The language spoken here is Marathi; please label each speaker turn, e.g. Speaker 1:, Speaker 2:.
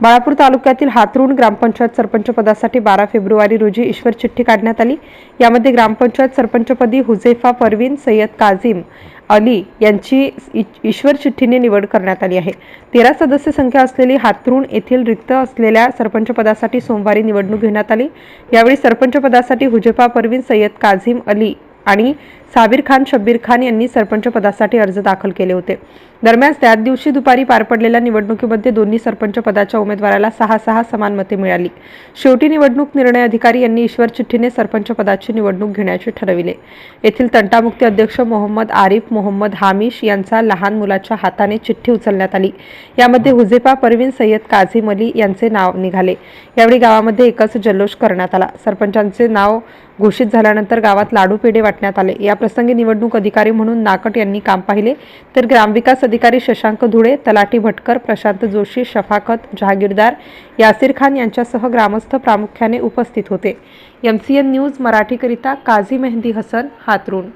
Speaker 1: बाळापूर तालुक्यातील हातरुण ग्रामपंचायत सरपंच पदासाठी बारा फेब्रुवारी रोजी ईश्वर चिठ्ठी काढण्यात आली. यामध्ये ग्रामपंचायत सरपंचपदी हुजेफा परवीन सय्यद काझिम अली यांची ईश्वर चिठ्ठीने निवड करण्यात आली आहे. तेरा सदस्य संख्या असलेली हातरुण येथील रिक्त असलेल्या सरपंच पदासाठी सोमवारी निवडणूक घेण्यात आली. यावेळी सरपंच पदासाठी हुजेफा परवीन सय्यद काझिम अली आणि साबीर खान शब्बीर खान यांनी सरपंच पदासाठी अर्ज दाखल केले होते. दरम्यान त्याच दिवशी दुपारी पार पडलेल्या निवडणुकीमध्ये दोन्ही सरपंच पदाच्या उमेदवाराला सहा सहा समान मते मिळाली. शेवटी निवडणूक निर्णय अधिकारी यांनी ईश्वर चिठ्ठीने सरपंच पदाची निवडणूक घेण्याचे ठरविले. येथील तंटामुक्ती अध्यक्ष मोहम्मद आरिफ मोहम्मद हामिश यांचा लहान मुलाच्या हाताने चिठ्ठी उचलण्यात आली. यामध्ये हुजेपा परवीन सय्यद काझी अली यांचे नाव निघाले. यावेळी गावामध्ये एकच जल्लोष करण्यात आला. सरपंचांचे नाव घोषित झाल्यानंतर गावात लाडू पेढे वाटण्यात आले. या प्रसंगी निवडणूक अधिकारी म्हणून नाकट यांनी काम पाहिले. तर ग्रामविकास अधिकारी शशांक धुळे तलाठी भटकर प्रशांत जोशी शफाकत जहागीरदार यासिर खान यांच्यासह ग्रामस्थ प्रामुख्याने उपस्थित होते. एम सी एन न्यूज मराठीकरिता काझी मेहंदी हसन हातरून.